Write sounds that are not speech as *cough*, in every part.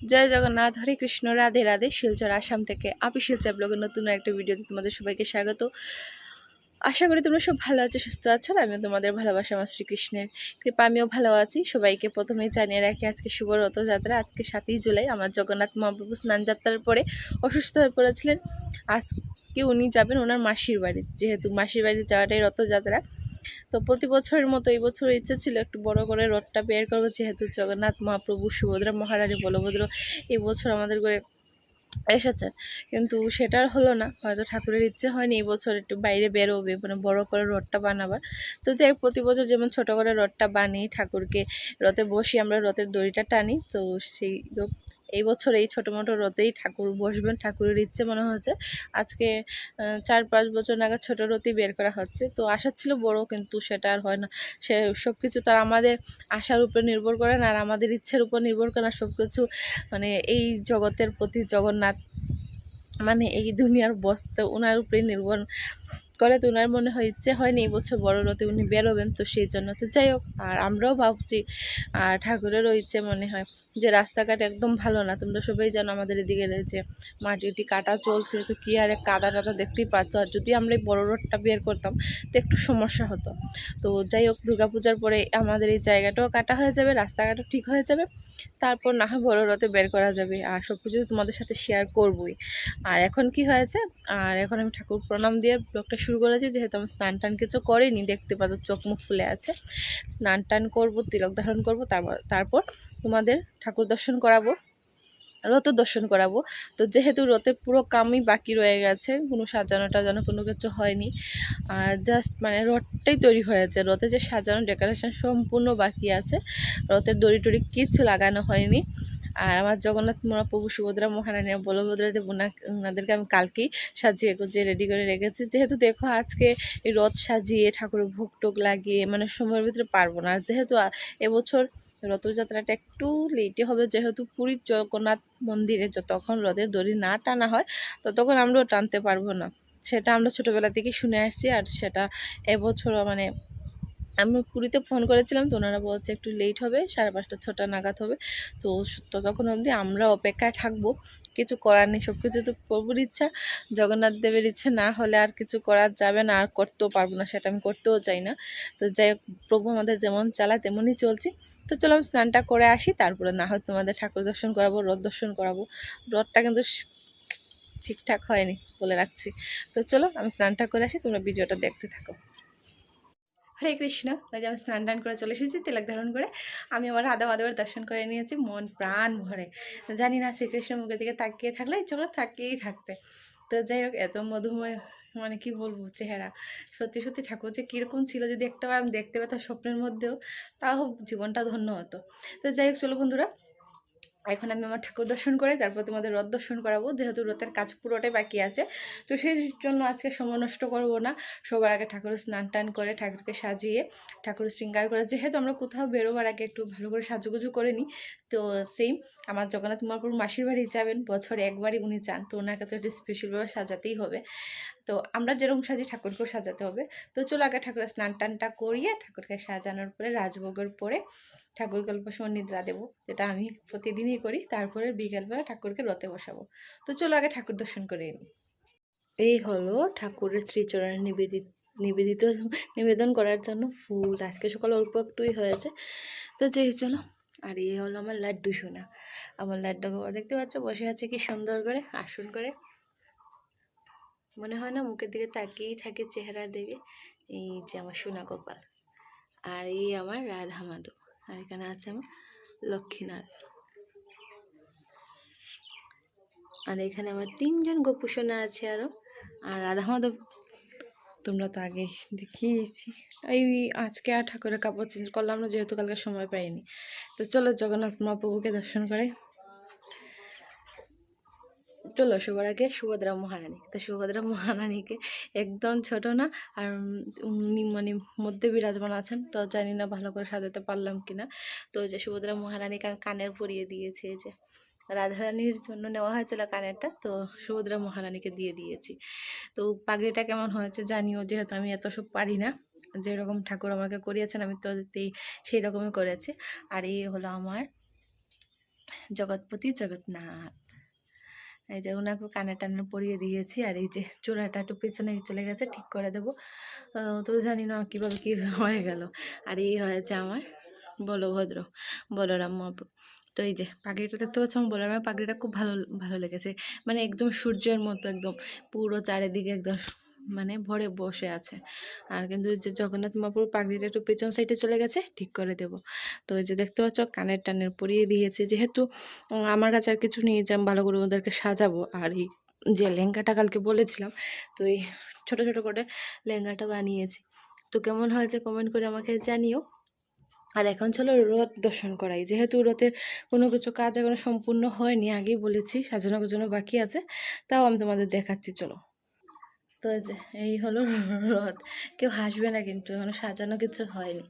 জয় জগন্নাথ, হরে কৃষ্ণ, রাধে রাধে। শিলচর, আসাম থেকে আপি শিলচর ব্লগের নতুন একটা ভিডিওতে তোমাদের সবাইকে স্বাগত। আশা করি তোমরা সব ভালো আছো, সুস্থ আছো আমিও তোমাদের ভালোবাসা, আমার শ্রীকৃষ্ণের কৃপা, আমিও ভালো আছি। সবাইকে প্রথমেই জানিয়ে রাখি, আজকে শুভ রথযাত্রা আজকে সাতই জুলাই। আমার জগন্নাথ মহাপ্রভু স্নান যাত্রার পরে অসুস্থ হয়ে পড়েছিলেন। আজকে উনি যাবেন ওনার মাসির বাড়ি, যেহেতু মাসির বাড়ি যাওয়াটাই রথযাত্রা। তো প্রতি বছরের মতো এই বছর ইচ্ছে ছিল একটু বড় করে রথটা বের করব, যেহেতু জগন্নাথ, মহাপ্রভু, সুভদ্রা, মহারানী, বলভদ্র এই বছর আমাদের করে এসেছে। কিন্তু সেটার হলো না, হয়তো ঠাকুরের ইচ্ছে হয়নি এই বছর একটু বাইরে বেরোবে মানে বড় করে রথটা বানাবার। তো যাই প্রতি বছর যেমন ছোট করে রথটা বানিয়ে ঠাকুরকে রথে বসি, আমরা রথের দড়িটা টানি, তো সেই এই বছর এই ছোটো মোটো রথেই ঠাকুর বসবেন, ঠাকুরের ইচ্ছে মনে হচ্ছে আজকে চার পাঁচ বছর নাগাদ ছোটো রথই বের করা হচ্ছে। তো আশা ছিল বড়, কিন্তু সেটা আর হয় না। সে সব কিছু তার আমাদের আশার উপর নির্ভর করে না, আর আমাদের ইচ্ছের উপর নির্ভর করে না সব কিছু মানে এই জগতের প্রতি জগন্নাথ মানে এই দুনিয়ার বস্তা ওনার উপরেই নির্ভর করে তো ওনার মনে হয় ইচ্ছে হয়নি এই বছর বড় রথে উনি বেরোবেন, তো সেই জন্য তো যাই হোক, আর আমরাও ভাবছি, আর ঠাকুরেরও ইচ্ছে মনে হয় যে রাস্তাঘাট একদম ভালো না। তোমরা সবাই জানো আমাদের এদিকে রয়েছে মাটি উটি কাটা চলছে, তো কী আর এক কাদা টাদা দেখতেই পাচ্ছ। আর যদি আমরা এই বড় রোডটা বের করতাম, তো একটু সমস্যা হতো। তো যাই হোক, দুর্গাপূজার পরে আমাদের এই জায়গাটাও কাটা হয়ে যাবে, রাস্তাঘাটও ঠিক হয়ে যাবে, তারপর না হয় বড় রথে বের করা যাবে। আর সব কিছু তোমাদের সাথে শেয়ার করবই। আর এখন কি হয়েছে? আর এখন আমি ঠাকুর প্রণাম দিয়ে ব্লগটা শুরু করেছি, যেহেতু আমি স্নান টান কিছু করিনি, দেখতে পাচ্ছ চোখ মুখ ফুলে আছে। স্নান টান করব, তিলক ধারণ করব, তারপর তারপর তোমাদের ঠাকুর দর্শন করাবো, রথ দর্শন করাবো। তো যেহেতু রথের পুরো কামই বাকি রয়ে গেছে, কোনো সাজানো টাজানো কোনো কিছু হয়নি, আর জাস্ট মানে রথটাই তৈরি হয়েছে রথে যে সাজানো ডেকোরেশন সম্পূর্ণ বাকি আছে। রথের দড়ি টড়ি কিছু লাগানো হয়নি। আর আমার জগন্নাথ মহাপ্রভু সুভদ্রা মহারানী আর বলভদ্রদেব ওনা ওনাদেরকে আমি কালকেই সাজিয়ে গুজিয়ে রেডি করে রেখেছি। যেহেতু দেখো আজকে এই রথ সাজিয়ে ঠাকুরের ভোগ টোক লাগিয়ে মানে সময়ের ভিতরে পারব না। আর যেহেতু এবছর রথযাত্রাটা একটু লেটে হবে, যেহেতু পুরীর জগন্নাথ মন্দিরে যতক্ষণ রথের দড়ি না টানা হয়, ততক্ষণ আমরাও টানতে পারব না। সেটা আমরা ছোটোবেলা থেকে শুনে আসছি, আর সেটা এবছরও মানে আমি পুরীতে ফোন করেছিলাম তো ওনারা বলছে একটু লেট হবে, সাড়ে পাঁচটা, ছটা নাগাদ হবে। তো ততক্ষণ অবধি আমরা অপেক্ষায় থাকব। কিছু করার নেই সব কিছু তো প্রভুর ইচ্ছা। জগন্নাথ দেবের ইচ্ছে না হলে আর কিছু করা যাবে না, আর করতেও পারব না, সেটা আমি করতেও চাই না। তো যাই প্রভু আমাদের যেমন চালায় তেমনই চলছি। তো চলো আমি স্নানটা করে আসি, তারপরে না হয় তোমাদের ঠাকুর দর্শন করাবো, রথ দর্শন করাবো। রথটা কিন্তু ঠিকঠাক হয়নি বলে রাখছি। তো চলো আমি স্নানটা করে আসি, তোমরা ভিডিওটা দেখতে থাকো। হরে কৃষ্ণ। ওই যে আমি স্নান টান করে চলে এসেছি তিলক ধারণ করে। আমি আমার রাধা মাধবের দর্শন করে নিয়েছি মন প্রাণ ভরে। জানি না শ্রীকৃষ্ণ মুখের দিকে তাকিয়ে থাকলে, চলো তাকিয়েই থাকতে। তো যাই হোক, এত মধুময় মানে কি বলব, চেহারা। সত্যি সত্যি ঠাকুর যে কীরকম ছিল, যদি একটা আমি দেখতে পেতাম স্বপ্নের মধ্যেও, তাও জীবনটা ধন্য হতো। তো যাই হোক, চলো বন্ধুরা এখন আমি আমার ঠাকুর দর্শন করে, তারপর তোমাদের রথ দর্শন করাবো, যেহেতু রথের কাজ পুরোটাই বাকি আছে। তো সেই জন্য আজকে সময় নষ্ট করব না। সবার আগে ঠাকুরের স্নান টান করে ঠাকুরকে সাজিয়ে, ঠাকুর শৃঙ্গার করে, যেহেতু আমরা কোথাও বেরোবার আগে একটু ভালো করে সাজুগুজু করে নিই, তো সেই আমার জগন্নাথ মহাপুর মাসির বাড়ি যাবেন, বছরে একবারই উনি চান তো ওনাকে তো একটু স্পেশালভাবে সাজাতেই হবে। তো আমরা যেরকম সাজি ঠাকুরকেও সাজাতে হবে। তো চলো আগে ঠাকুরের স্নান টানটা করিয়ে ঠাকুরকে সাজানোর পরে রাজভোগের পরে ঠাকুর অল্প সময় নিদ্রা দেবো, যেটা আমি প্রতিদিনই করি। তারপরে বিকেলবেলা ঠাকুরকে রথে বসাবো। তো চলো আগে ঠাকুর দর্শন করে নিই। এই হলো ঠাকুরের শ্রীচরণে নিবেদিত নিবেদিত, নিবেদন করার জন্য ফুল। আজকে সকালে অল্প একটুই হয়েছে। তো যেই চলো, আর এই হলো আমার লাড্ডু সোনা। আমার লাড্ডু দেখতে পাচ্ছ? বসে আছে কি সুন্দর করে, আসন করে। মনে হয় না মুখের দিকে তাকিয়েই থাকে চেহারার দিকে? এই যে আমার সোনা গোপাল আর এই আমার রাধা মাধব আর এখানে আছে আমার লক্ষ্মীনারায়ণ। আর এখানে আমার তিনজন গোপু সোনা আছে আরও আর রাধা মাধব, তোমরা তো আগে দেখিয়েছি। এই আজকে আর ঠাকুরের কাপড় চেঞ্জ করলাম না, যেহেতু কালকে সময় পাইনি। তো চলো জগন্নাথ মহাপ্রভুকে দর্শন করে চলো সবার আগে সুভদ্রা মহারানী। তো সুভদ্রা মহারানীকে একদম ছোট না, আর মানে মধ্যে বিরাজমান আছেন, তো জানি না ভালো করে সাজাতে পারলাম কিনা। তো ওই যে সুভদ্রা মহারানীকে আমি কানের পরিয়ে দিয়েছি, এই যে রাধারানীর জন্য নেওয়া হয়েছিল কানেরটা, তো সুভদ্রা মহারানীকে দিয়ে দিয়েছি। তো পাগড়িটা কেমন হয়েছে জানিও, যেহেতু আমি এত সব পারি না। যেরকম ঠাকুর আমাকে করিয়েছেন, আমি তো সেই রকমই করেছি। আর এই হলো আমার জগৎপতি জগন্নাথ। এই যে ওনাকে কানে টানে পরিয়ে দিয়েছি আর এই যে চূড়াটা একটু পেছনে চলে গেছে, ঠিক করে দেবো। তো জানি না কীভাবে কী *laughs* হয়ে গেল। আর এই হয়েছে আমার বলভদ্র বলরাম মহাপ্রভু। তো এই যে পাখিটা দেখতে পাচ্ছ, আমার বলরামের পাখিটা খুব ভালো ভালো লেগেছে। মানে একদম সূর্যের মতো একদম, পুরো চারিদিকে একদম মানে ভরে বসে আছে। আর কিন্তু যে জগন্নাথ মহাপ্রভু পাগড়িটা একটু পেছন সাইডে চলে গেছে, ঠিক করে দেবো। তো এই যে দেখতে পাচ্ছ, কানের টানের পরিয়ে দিয়েছে। যেহেতু আমার কাছে আর কিছু নিয়ে যে আমি ভালো করে ওদেরকে সাজাবো। আর এই যে লেহেঙ্গাটা কালকে বলেছিলাম, তো এই ছোটো ছোটো করে লেহেঙ্গাটা বানিয়েছি। তো কেমন হয়েছে কমেন্ট করে আমাকে জানিও। আর এখন চলো রথ দর্শন করাই। যেহেতু রথের কোনো কিছু কাজ এখনও সম্পূর্ণ হয়নি, আগেই বলেছি, সাজানো গোছানো বাকি আছে, তাও আমি তোমাদের দেখাচ্ছি, চলো। তো এই হলো রথ। কেউ হাসবে না কিন্তু, এখনও সাজানো কিছু হয়নি।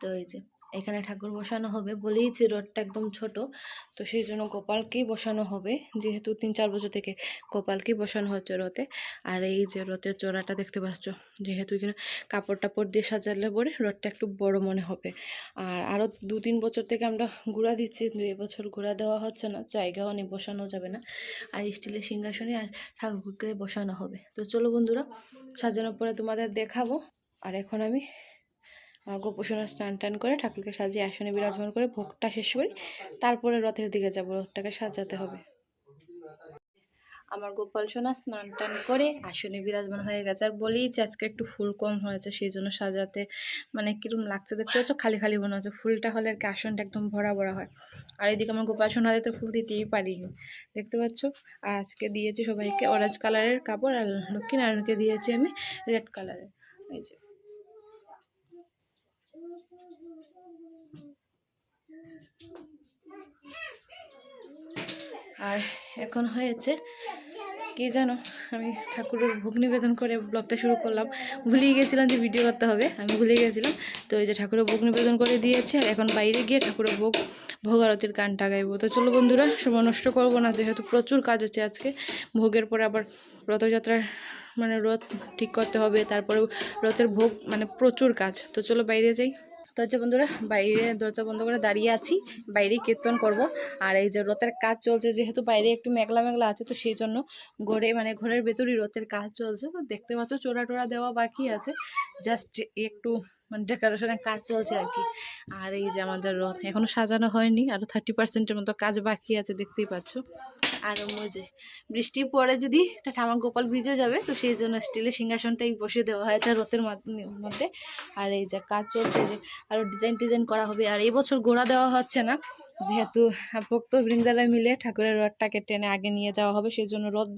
তো এই যে এখানে ঠাকুর বসানো হবে বলেই যে রথটা একদম ছোট, তো সেই জন্য গোপালকেই বসানো হবে। যেহেতু তিন চার বছর থেকে গোপালকেই বসানো হচ্ছে রথে। আর এই যে রথের চোরাটা দেখতে পাচ্ছ, যেহেতু এখানে কাপড় টাপড় দিয়ে সাজালে পরে রথটা একটু বড় মনে হবে। আর আরও দু তিন বছর থেকে আমরা গুঁড়া দিচ্ছি দু এবছর গুঁড়া দেওয়া হচ্ছে না, জায়গাও নেই, বসানো যাবে না। আর স্টিলের সিংহাসনে আর ঠাকুরকে বসানো হবে। তো চলো বন্ধুরা, সাজানোর পরে তোমাদের দেখাবো। আর এখন আমি গোপোষণা স্নান টান করে ঠাকুরকে সাজিয়ে আসনে বিরাজমান করে ভোগটা শেষ করি। তারপরে রথের দিকে যাব, রথটাকে সাজাতে হবে। আমার গোপাল সোনা স্নান টান করে আসনে বিরাজমান হয়ে গেছে। আর বলেই যে আজকে একটু ফুল কম হয়েছে, সেই জন্য সাজাতে মানে কিরম লাগছে দেখতে পাচ্ছ? খালি খালি মনে হচ্ছে ফুলটা হলে আর কি আসনটা একদম ভরা ভরা হয়। আর এদিকে আমার গোপাল সোনাতে তো ফুল দিতেই পারিনি, দেখতে পাচ্ছ? আর আজকে দিয়েছি সবাইকে অরেঞ্জ কালারের কাপড়, আর লক্ষ্মীনারায়ণকে দিয়েছি আমি রেড কালারের এই যে। আর এখন হয়েছে কি জানো, আমি ঠাকুরের ভোগ নিবেদন করে ব্লগটা শুরু করলাম। ভুলিয়ে গেছিলাম যে ভিডিও করতে হবে, আমি ভুলে গেছিলাম। তো এই যে ঠাকুরের ভোগ নিবেদন করে দিয়েছি, আর এখন বাইরে গিয়ে ঠাকুরের ভোগ ভোগ আরতির গানটা গাইবো। তো চলো বন্ধুরা সময় নষ্ট করব না, যেহেতু প্রচুর কাজ আছে আজকে। ভোগের পরে আবার রথযাত্রার মানে রথ ঠিক করতে হবে, তারপরে রথের ভোগ মানে প্রচুর কাজ। তো চলো বাইরে যাই। তো হচ্ছে বন্ধুরা বাইরে দরজা বন্ধ করে দাঁড়িয়ে আছি। বাইরে কীর্তন করব। আর এই যে রথের কাজ চলছে, যেহেতু বাইরে একটু মেঘলা মেঘলা আছে, তো সেই জন্য ঘরে মানে ঘরের ভেতরই রথের কাজ চলছে। তো দেখতে পাচ্ছ চোরা টোরা দেওয়া বাকি আছে। জাস্ট একটু মানে ডেকোরেশনের কাজ চলছে আর কি। আর এই যে আমাদের রথ এখনও সাজানো হয়নি আরও থার্টি পার্সেন্টের মতো কাজ বাকি আছে, দেখতেই পাচ্ছ। আর যে বৃষ্টি পরে যদি তা ঠামার গোপাল ভিজে যাবে, তো সেই জন্য স্টিলের সিংহাসনটাই বসে দেওয়া হয়েছে রথের মাধ- মধ্যে। আর এই যে কাজ চলছে যে আরও ডিজাইন টিজাইন করা হবে। আর এই বছর ঘোড়া দেওয়া হচ্ছে না, যেহেতু ভক্ত বৃন্দারা মিলে ঠাকুরের রথটাকে টেনে আগে নিয়ে যাওয়া হবে, সেই জন্য রথ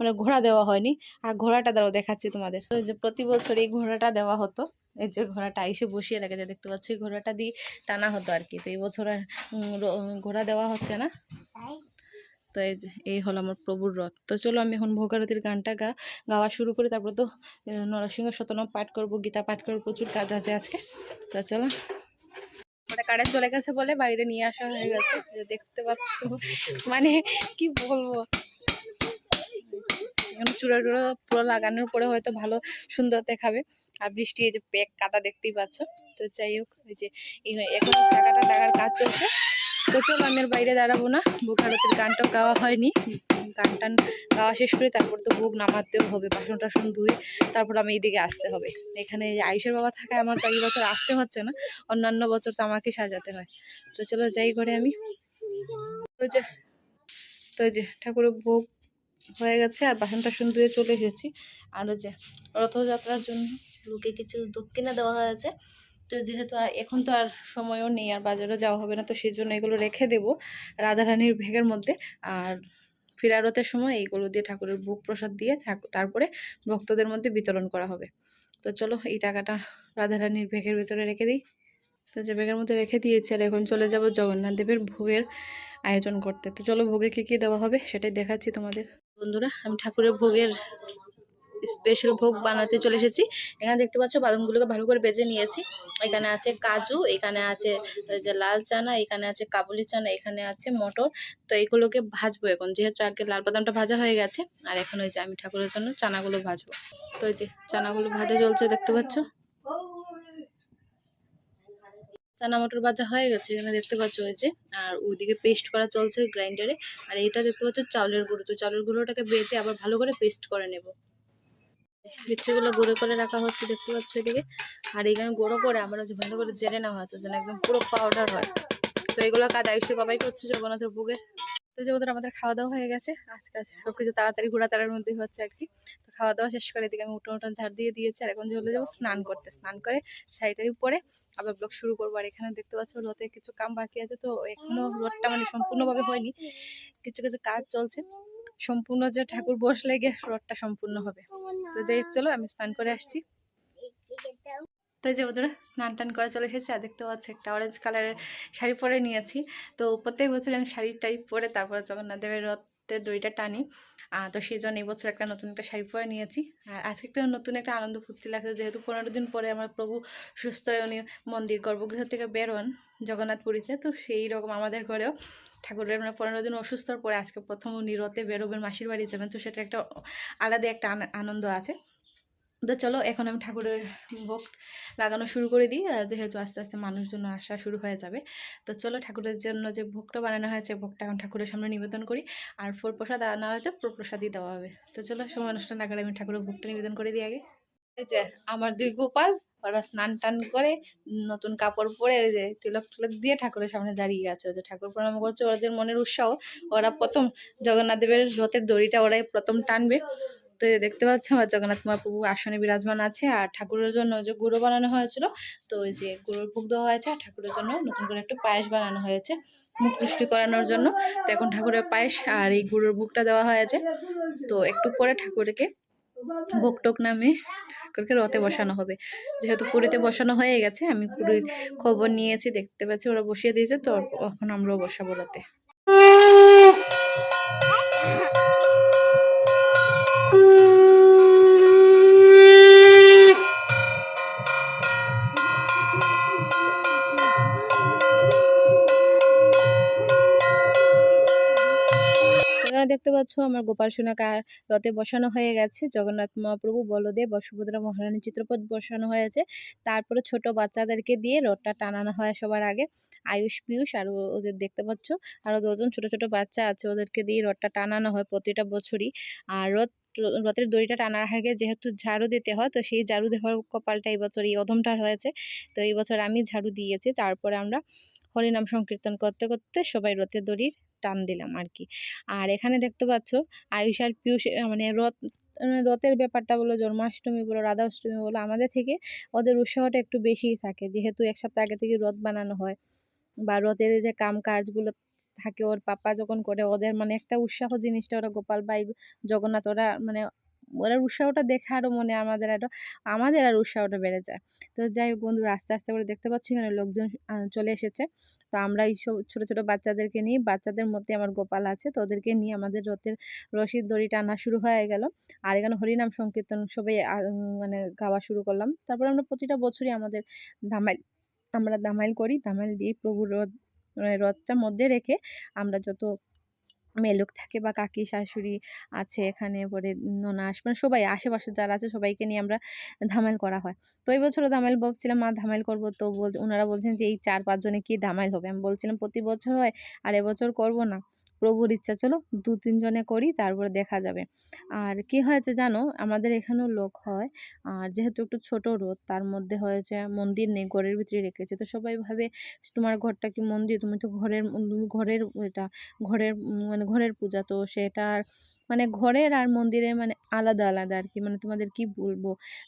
মানে ঘোড়া দেওয়া হয়নি। আর ঘোড়াটা দ্বারাও দেখাচ্ছি তোমাদের। যে প্রতি বছর এই ঘোড়াটা দেওয়া হতো। এই যে ঘোড়াটা এসে বসিয়ে রেখেছে দেখতে পাচ্ছি ঘোড়াটা দিয়ে টানা হতো আর কি। তো এই বছর আর ঘোড়া দেওয়া হচ্ছে না। তো এই যে, এই হলো আমার প্রভুর রথ। তো চলো আমি এখন ভোগারতির গানটা গা, গাওয়া শুরু করি। তারপর তো নরসিংহ শতনাম পাঠ করব, গীতা পাঠ করব, প্রচুর কাজ আছে আজকে। তো চলো। মানে কারেন্ট চলে গেছে বলে বাইরে নিয়ে আসা হয়ে গেছে। দেখতে পাচ্ছ মানে কি বলব? এখন চূড়া টুড়া পুরো লাগানোর পরে হয়তো ভালো সুন্দর দেখাবে। আর বৃষ্টি এই যে প্যাক কাদা দেখতেই পাচ্ছ। তো যাই হোক, ওই যে এখন জায়গাটা ডাকার কাজ চলছে। তো চলো বাইরে দাঁড়াবো না। ভোগ আরতির গানটাও গাওয়া হয়নি। গান টান গাওয়া শেষ করে তারপর তো ভোগ নামাতেও হবে, বাসন টাসন ধুয়ে তারপর আমি এইদিকে আসতে হবে। এখানে আয়ুষের বাবা থাকায় আমার তো এই বছর আসতে হচ্ছে না। অন্যান্য বছর তো আমাকে সাজাতে হয়। তো চলো, যাই ঘরে আমি। তো যে তো যে, ঠাকুরের ভোগ হয়ে গেছে, আর বাসন টাসন ধুয়ে চলে এসেছি। আর যে রথযাত্রার জন্য লোকে কিছু দক্ষিণা দেওয়া হয়েছে। তো যেহেতু এখন তো আর সময়ও নেই, আর বাজারও যাওয়া হবে না, তো সেই জন্য এগুলো রেখে দেবো রাধারানীর ভেগের মধ্যে। আর ফিরারতের সময় এইগুলো দিয়ে ঠাকুরের বুক প্রসাদ দিয়ে তারপরে ভক্তদের মধ্যে বিতরণ করা হবে। তো চলো এই টাকাটা রাধারানীর ভেগের ভিতরে রেখে দিই। তো যে ব্যাগের মধ্যে রেখে দিয়েছি, আর এখন চলে যাব জগন্নাথ দেবের ভোগের আয়োজন করতে। তো চলো ভোগে কী কী দেওয়া হবে সেটাই দেখাচ্ছি তোমাদের। বন্ধুরা, আমি ঠাকুরের ভোগের স্পেশাল ভোগ বানাতে চলে এসেছি। এখানে দেখতে পাচ্ছ, বাদামগুলোকে ভালো করে বেজে নিয়েছি। এখানে আছে কাজু, এখানে আছে যে লাল চানা, এখানে আছে কাবুলি চানা, এখানে আছে মটর। তো এইগুলোকে ভাজবো এখন, যেহেতু আগে লাল বাদামটা ভাজা হয়ে গেছে। আর এখন ওই যে আমি ঠাকুরের জন্য চানাগুলো ভাজবো। তো ওই যে চানাগুলো ভাজা চলছে, দেখতে পাচ্ছ? চানা মটর ভাজা হয়ে গেছে, এখানে দেখতে পাচ্ছ ওই যে। আর ওইদিকে পেস্ট করা চলছে গ্রাইন্ডারে আর এটা দেখতে পাচ্ছ চাউলের গুঁড়ো। তো চাউলের গুঁড়োটাকে বেঁচে আবার ভালো করে পেস্ট করে নেব। বিচ্ছিগুলো গুঁড়ো করে রাখা হচ্ছে, দেখতে পাচ্ছ এদিকে। আর এখানে গুঁড়ো করে আমার হচ্ছে ভালো করে জেনে নেওয়া হচ্ছে, যেন একদম পুরো পাউডার হয়। তো এগুলো কাজ আয়ুষ্য বাবাই করছে জগন্নাথের বুকে তো যে ওদের আমাদের খাওয়া দাওয়া হয়ে গেছে। আজকে আজ সব কিছু তাড়াতাড়ি ঘোরা তাড়ার মধ্যেই হচ্ছে আর কি। তো খাওয়া দাওয়া শেষ করে এদিকে আমি উঠোন উঠোন ঝাড় দিয়ে দিয়েছি আর এখন চলে যাব স্নান করতে। স্নান করে শাড়িটারি পরে আবার ব্লগ শুরু করব। আর এখানে দেখতে পাচ্ছ রোদে কিছু কাম বাকি আছে, তো এখনও রোদটা মানে সম্পূর্ণভাবে হয়নি। কিছু কিছু কাজ চলছে। সম্পূর্ণ যে ঠাকুর বসলে গিয়ে রথটা সম্পূর্ণ হবে। তো যাই চলো আমি স্নান করে আসছি। তো যে ওদের স্নান টান করে চলে এসেছে, আর দেখতে পাচ্ছি একটা অরেঞ্জ কালারের শাড়ি পরে নিয়েছি। তো প্রত্যেক বছর আমি শাড়ি টাড়ি পরে তারপরে জগন্নাথ দেবের রথের দড়িটা টানি। তো সেই জন্য এই বছর একটা নতুন একটা শাড়ি পরে নিয়েছি। আর আজকে একটা নতুন একটা আনন্দ ফুর্তি লাগছে, যেহেতু পনেরো দিন পরে আমার প্রভু সুস্থ উনি মন্দির গর্ভগৃহ থেকে বের হন জগন্নাথপুরীতে, তো সেই রকম আমাদের ঘরেও ঠাকুরের মানে পনেরো দিন অসুস্থর পরে আজকে প্রথম উনি রথে বেরোবেন মাসির বাড়ি যাবেন, তো সেটা একটা আলাদা একটা আন- আনন্দ আছে। তো চলো, এখন আমি ঠাকুরের ভোগ লাগানো শুরু করে দিই। যেহেতু আস্তে আস্তে মানুষজন আসা শুরু হয়ে যাবে। তো চলো, ঠাকুরের জন্য যে ভোগটা বানানো হয়েছে, ভোগটা এখন ঠাকুরের সামনে নিবেদন করি। আর ফোর প্রসাদ আনা হয়েছে ফোর প্রসাদই দেওয়া হবে। তো চলো, সময় অনুষ্ঠান করে আমি ঠাকুরের ভোগটা নিবেদন করে দিই আগে। যে, আমার দুই গোপাল, ওরা স্নান টান করে নতুন কাপড় পরে ওই যে তিলক টিলক দিয়ে ঠাকুরের সামনে দাঁড়িয়ে আছে। যে ঠাকুর প্রণাম করছে, ওদের মনের উৎসাহ। ওরা প্রথম জগন্নাথ দেবের রথের দড়িটা ওরাই প্রথম টানবে। তো দেখতে পাচ্ছি আমার জগন্নাথ মহাপ্রভু আসনে বিরাজমান আছে, আর ঠাকুরের জন্য যে গুঁড়ো বানানো হয়েছিল, তো ওই যে গুঁড়োর ভোগ দেওয়া হয়েছে, আর ঠাকুরের জন্য নতুন করে একটু পায়েস বানানো হয়েছে মুখ মিষ্টি করানোর জন্য। তো এখন ঠাকুরের পায়েস আর এই গুঁড়োর ভোগটা দেওয়া হয়েছে। তো একটু পরে ঠাকুরকে ভোগ টোক নামে ঠাকুরকে রথে বসানো হবে। যেহেতু পুরীতে বসানো হয়ে গেছে, আমি পুরীর খবর নিয়েছি, দেখতে পাচ্ছি ওরা বসিয়ে দিয়েছে, তো এখন আমরাও বসাবো রথে। দেখতে পাচ্ছ? আমার গোপাল সোনাকে রথে বসানো হয়ে গেছে। জগন্নাথ মহাপ্রভু বলদেব ও সুভদ্রা মহারানীর চিত্রপট বসানো হয়েছে। তারপরে ছোট বাচ্চাদেরকে দিয়ে রথটা টানানো হয় সবার আগে। আয়ুষ, পিয়ুষ আর ওদের দেখতে পাচ্ছ? আরও দুজন ছোট ছোট বাচ্চা আছে, ওদেরকে দিয়ে রথটা টানানো হয় প্রতিটা বছরই। আর রথ, রথের দড়িটা টানার আগে যেহেতু ঝাড়ু দিতে হয়, তো সেই ঝাড়ু দেওয়ার কপালটা এই বছর এই অধমটার হয়েছে। তো এই বছর আমি ঝাড়ু দিয়েছি। তারপরে আমরা হরিনাম সংকীর্তন করতে করতে সবাই রথের দড়ির টান দিলাম আর কি আর এখানে দেখতে পাচ্ছ আয়ুষ আর মানে রথ রথের ব্যাপারটা বলো, জন্মাষ্টমী বলো রাধা অষ্টমী বলো, আমাদের থেকে ওদের উৎসাহটা একটু বেশিই থাকে। যেহেতু এক সপ্তাহ আগে থেকে রথ বানানো হয় বা রথের যে কাম কাজগুলো থাকে, ওর পাপা যখন করে, ওদের মানে একটা উৎসাহ জিনিসটা ওরা গোপাল বাই জগন্নাথ, ওরা মানে ওরা উৎসাহটা দেখে আরও মনে আমাদের আরও আমাদের আর উৎসাহটা বেড়ে যায়। তো যাই হোক বন্ধুরা, আস্তে আস্তে করে দেখতে পাচ্ছি এখানে লোকজন চলে এসেছে। তো আমরা এই সব ছোটো ছোটো বাচ্চাদেরকে নিয়ে, বাচ্চাদের মধ্যে আমার গোপাল আছে, তো ওদেরকে নিয়ে আমাদের রথের রশির দড়ি টানা শুরু হয়ে গেল। আর এখানে হরিনাম সংকীর্তন সবাই মানে গাওয়া শুরু করলাম। তারপর আমরা প্রতিটা বছরই আমাদের ধামাইল, আমরা ধামাইল করি। ধামাইল দিয়ে প্রভুর রথ মানে রথটার মধ্যে রেখে আমরা যত মেয়ে লোক থাকে বা কাকি, শাশুড়ি আছে এখানে পরে ননাস মানে সবাই আশেপাশে যারা আছে সবাইকে নিয়ে আমরা ধামাইল করা হয়। তো এই বছরও ধামাইল ভাবছিলাম, মা ধামাইল করব। তো বল ওনারা বলছেন যে, এই চার পাঁচজনে কি ধামাইল হবে? আমি বলছিলাম, প্রতি বছর হয়, আর এবছর করব না। প্রভুর ইচ্ছা, চলো দু তিনজনে করি, তারপরে দেখা যাবে। আর কি হয়েছে জানো, আমাদের এখানেও লোক হয়, আর যেহেতু একটু ছোট রোদ, তার মধ্যে হয়েছে মন্দির নেই, ঘরের ভিতরে রেখেছে। তো সবাই ভাবে, তোমার ঘরটা কি মন্দির? তুমি তো ঘরের ঘরের, এটা, ঘরের মানে ঘরের পূজা, তো সেটা মানে ঘরের আর মন্দিরের মানে আলাদা আলাদা আর কি মানে তোমাদের কি বলব?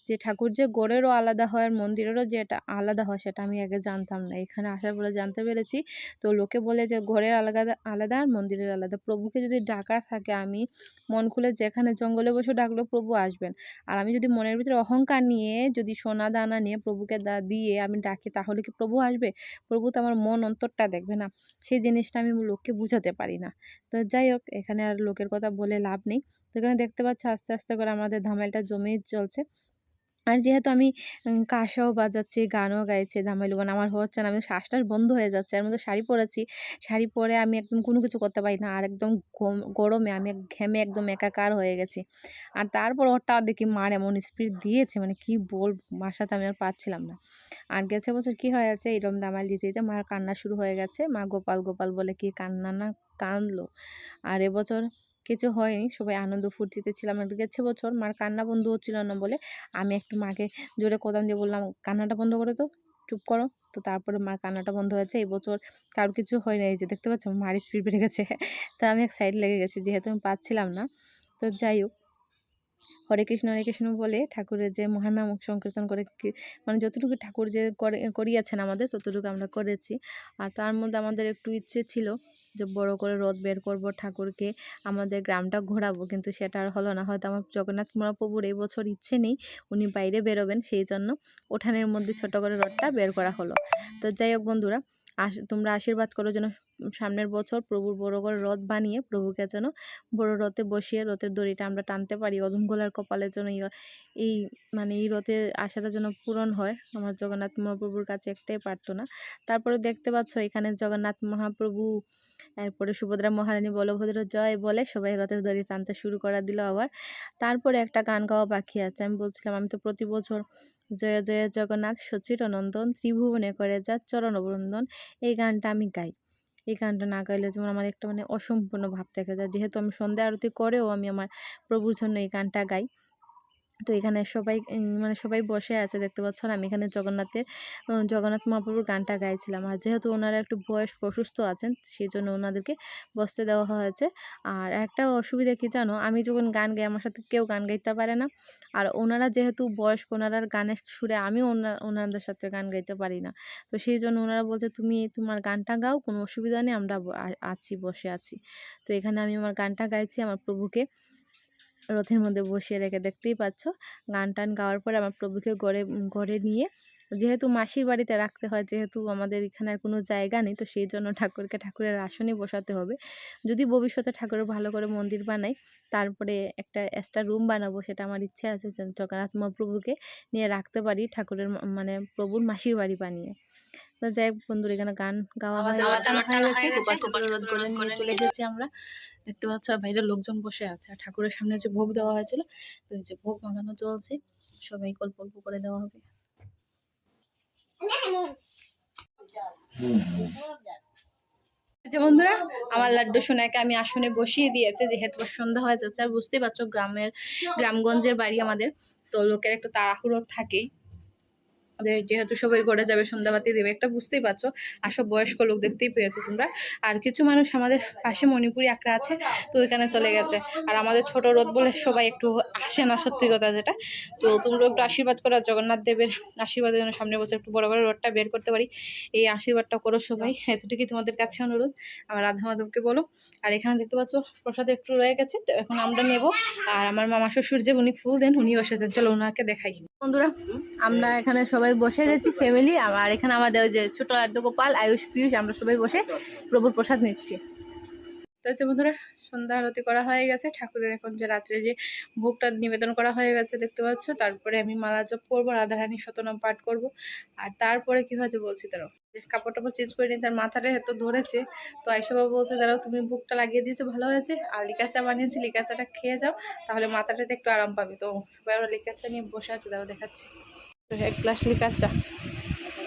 যে ঠাকুর যে গড়েরও আলাদা হয় আর মন্দিরেরও যে এটা আলাদা হয়, সেটা আমি আগে জানতাম না। এখানে আসার পরে জানতে পেরেছি। তো লোকে বলে যে ঘরের আলাদা আলাদা আর মন্দিরের আলাদা। প্রভুকে যদি ডাকা থাকে, আমি মন খুলে যেখানে জঙ্গলে বসে ডাকলেও প্রভু আসবেন। আর আমি যদি মনের ভিতরে অহংকার নিয়ে, যদি সোনা দানা নিয়ে প্রভুকে দিয়ে আমি ডাকি, তাহলে কি প্রভু আসবে? প্রভু তো আমার মন অন্তরটা দেখবে না। সেই জিনিসটা আমি লোককে বুঝাতে পারি না। তো যাই হোক, এখানে আর লোকের কথা বলে লাভ নেই তো এখানে দেখতে পাচ্ছ আস্তে আস্তে করে আমাদের ধামাইলটা জমেই চলছে আর যেহেতু আমি কাঁসাও বাজাচ্ছি, গানও গাইছি ধামাইলো মানে আমার হচ্ছে না, আমি শ্বাসটাস বন্ধ হয়ে যাচ্ছে। এর মধ্যে শাড়ি পরেছি। শাড়ি পরে আমি একদম কোনো কিছু করতে পারি না। আর একদম গরমে আমি ঘেমে একদম একাকার হয়ে গেছি। আর তারপর ওরটা দেখি মার এমন স্পিড দিয়েছে মানে কি বল মার সাথে আমি আর পাচ্ছিলাম না। আর গেছে বছর কি হয়েছে এরকম দামাল দিতে, দিতে মার কান্না শুরু হয়ে গেছে। মা গোপাল, গোপাল বলে কি কান্না না কাঁদলো। আর এবছর কিছু হয়নি। সবাই আনন্দ ফুর্তিতে ছিলাম। গেছে বছর মার কান্না বন্ধ হচ্ছিল না বলে আমি একটু মাকে জোরে কদম দিয়ে বললাম, "কান্নাটা বন্ধ করো তো, চুপ করো।" তো তারপরে মার কান্নাটা বন্ধ হয়েছে। এবছর কারোর কিছু হয় নাই। এই যে দেখতে পাচ্ছ মার স্পিড বেড়ে গেছে। তো আমি এক সাইড লেগে গেছি যেহেতু আমি পাচ্ছিলাম না। তো যাই হোক হরে কৃষ্ণ, হরে কৃষ্ণ বলে ঠাকুরের যে মহানাম সংকীর্তন করে মানে যতটুকু ঠাকুর যে করে করিয়েছেন আমাদের ততটুকু আমরা করেছি। আর তার মধ্যে আমাদের একটু ইচ্ছে ছিল যে বড় করে রথ বের করব, ঠাকুরকে আমাদের গ্রামটা ঘোরাবো। কিন্তু সেটা আর হলো না। হয়তো আমার জগন্নাথ মহাপ্রভুর এই বছর ইচ্ছে নেই উনি বাইরে বেরোবেন, সেই জন্য উঠানের মধ্যে ছোট করে রথটা বের করা হলো। তো যাই হোক বন্ধুরা তোমরা আশীর্বাদ করো যেন সামনের বছর প্রভুর বড় করে রথ বানিয়ে প্রভুকে যেন বড় রথে বসিয়ে রথের দড়িটা আমরা টানতে পারি, অধম গোলার কপালের জন্য এই- এই মানে এই রথের আশাটা যেন পূরণ হয়। আমার জগন্নাথ মহাপ্রভুর কাছে একটাই প্রার্থনা। তারপরে দেখতে পাচ্ছ এখানে জগন্নাথ মহাপ্রভু, এরপরে সুভদ্রা মহারানী বলভদ্র জয় বলে সবাই রথের দড়ি টানতে শুরু করে দিল আবার। তারপরে একটা গান গাওয়া বাকি আছে। আমি বলছিলাম, আমি তো প্রতি বছর জয় জয় জগন্নাথ সচির নন্দন ত্রিভুবনে করে যা চরণ অবন্দন এই গানটা আমি গাই। এই গানটা না গাইলে যেমন আমার একটা মানে অসম্পূর্ণ ভাব দেখা যায়। যেহেতু আমি সন্ধ্যা আরতি করেও আমি আমার প্রভুর জন্য এই গানটা গাই। তো এখানে সবাই মানে সবাই বসে আছে। দেখতে পাচ্ছ আর আমি এখানে জগন্নাথের জগন্নাথ মহাপ্রভুর গানটা গাইছিলাম। আর যেহেতু ওনারা একটু বয়স্ক, অসুস্থ আছেন সেই জন্য ওনাদেরকে বসতে দেওয়া হয়েছে। আর একটা অসুবিধা কি জানো? আমি যখন গান গাই, আমার সাথে কেউ গান গাইতে পারে না। আর ওনারা যেহেতু বয়স্ক ওনারা গানের সুরে ওনা, ওনাদের সাথে গান গাইতে পারি না। তো সেই জন্য ওনারা বলছে, তুমি তোমার গানটা গাও, কোনো অসুবিধা নেই, আমরা আছি, বসে আছি। তো এখানে আমি আমার গানটা গাইছি, আমার প্রভুকে। রথের মধ্যে বসিয়ে রেখে, দেখতেই পাচ্ছ? গান টান গাওয়ার পরে আমার প্রভুকে গড়ে ঘরে নিয়ে, যেহেতু মাসির বাড়িতে রাখতে হয়, যেহেতু আমাদের এখানে আর কোনো জায়গা নেই, তো সেই জন্য ঠাকুরকে ঠাকুরের আসনে বসাতে হবে। যদি ভবিষ্যতে ঠাকুরের ভালো করে মন্দির বানাই, তারপরে একটা এক্সট্রা রুম বানাবো, সেটা আমার ইচ্ছে আছে জগন্নাথ মহাপ্রভুকে নিয়ে রাখতে পারি, ঠাকুরের মানে প্রভুর মাসির বাড়ি বানিয়ে। তো যাই হোক বন্ধুরা এখানে গান গাওয়া হয়ে গেছে, করে নিয়ে চলে আমরা। দেখতে পাচ্ছ বাইরে লোকজন বসে আছে আর ঠাকুরের সামনে যে ভোগ দেওয়া হয়েছিল তো যে ভোগ মাখানো চলছে সবাই অল্প অল্প করে দেওয়া হবে। যে বন্ধুরা আমার লাড্ডু সোনাকে আমি আসনে বসিয়ে দিয়েছে যেহেতু সন্ধ্যা হয়ে যাচ্ছে আর বুঝতেই পারছ গ্রামের গ্রামগঞ্জের বাড়ি আমাদের তো লোকের একটু তাড়াহুড়ো থাকেই। যেহেতু সবাই ঘরে যাবে, সন্ধ্যাবাতি দেবে, একটা বুঝতেই পারছ। আর সব বয়স্ক লোক দেখতেই পেয়েছ তোমরা। আর কিছু মানুষ আমাদের পাশে মণিপুরি একটা আছে, তো ওইখানে চলে গেছে। আর আমাদের ছোট রোদ বলে সবাই একটু আসে না, সত্যি কথা যেটা। তো তোমরা একটু আশীর্বাদ করো জগন্নাথ দেবের আশীর্বাদের জন্য সামনে বছর একটু বড় করে রোদটা বের করতে পারি। এই আশীর্বাদটা করো সবাই। এতটুকুই তোমাদের কাছে অনুরোধ। আমার রাধা মাধবকে বলো। আর এখানে দেখতে পাচ্ছ, প্রসাদ একটু রয়ে গেছে, তো এখন আমরা নেব। আর আমার মামা শ্বশুর যে, উনি ফুল দেন উনি বসেছেন চলো ওনাকে দেখাই। বন্ধুরা, আমরা এখানে সবাই বসে গেছি ফ্যামিলি আর এখানে আমাদের যে ছোট লাড্ডু গোপাল আয়ুষ, পিয়ুষ, আমরা সবাই বসে প্রভুর প্রসাদ নিচ্ছি। তো হচ্ছে বন্ধুরা, সন্ধ্যা আরতি করা হয়ে গেছে, ঠাকুরের এখন যে রাত্রে যে ভোগটা নিবেদন করা হয়ে গেছে, দেখতে পাচ্ছ? তারপরে আমি মালা জপ করব, রাধারানী শতনাম পাঠ করব, আর তারপরে কি হয়েছে বলছি তারও কাপড় টাপড় চেঞ্জ করে নিয়েছে, আর মাথাটা এত ধরেছে, তো আইসবা বলছে, দাঁড়াও, তুমি বুকটা লাগিয়ে দিয়েছ, ভালো হয়েছে? আর লিকা চা বানিয়েছি লিকা চাটা খেয়ে যাও, তাহলে মাথাটাতে একটু আরাম পাবে। তো সবাই ওরা লিকা চা নিয়ে বসে আছে দাও দেখাচ্ছি। এক গ্লাস লিকাচা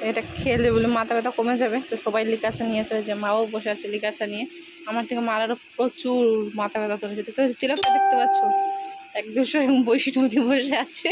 এটা খেলে বলে মাথা ব্যথা কমে যাবে। তো সবাই লিকাচা নিয়েছে যে মাও বসে আছে লিকা চা নিয়ে। আমার থেকে মার আরও প্রচুর মাথা ব্যথা ধরেছে। তো তিলকটা দেখতে পাচ্ছ? এক একদম এবং বৈশিষ্ট্য বসে আছে।